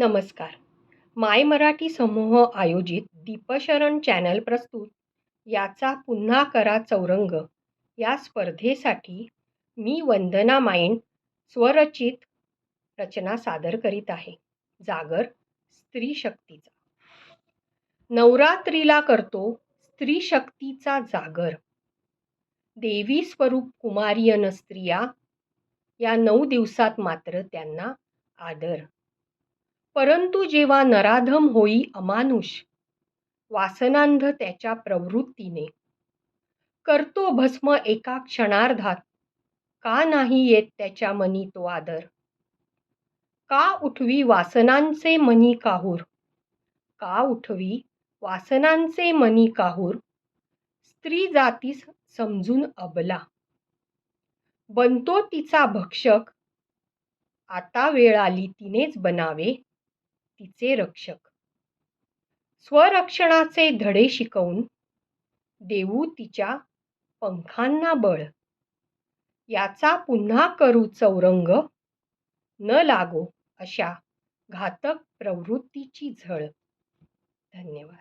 नमस्कार. माय मराठी समूह आयोजित दीपशरण चॅनल प्रस्तुत याचा पुन्हा करा चौरंग. या स्पर्धेसाठी मी वंदना माइंड स्वरचित रचना सादर करीत आहे. जागर स्त्री शक्तीचा. नवरात्रीला करतो स्त्री शक्तीचा जागर. देवी स्वरूप कुमारियन स्त्रिया या नऊ दिवसात मात्र त्यांना आदर. परंतु जेव्हा नराधम होई अमानुष वासनांध त्याच्या प्रवृत्तीने. करतो भस्म एका क्षणार्धात का नाही येत त्याच्या मनी तो आदर? का उठवी वासनांचे मनी काहूर? का उठवी वासनांचे मनी काहूर? स्त्री जातीस समजून अबला. बनतो तिचा भक्षक आता वेळ आली तिनेच बनावे. तिचे रक्षक. स्वरक्षणाचे धडे शिकवून देऊ तिच्या पंखांना बळ. याचा पुन्हा करू चौरंग न लागो अशा घातक प्रवृत्तीची झळ. धन्यवाद.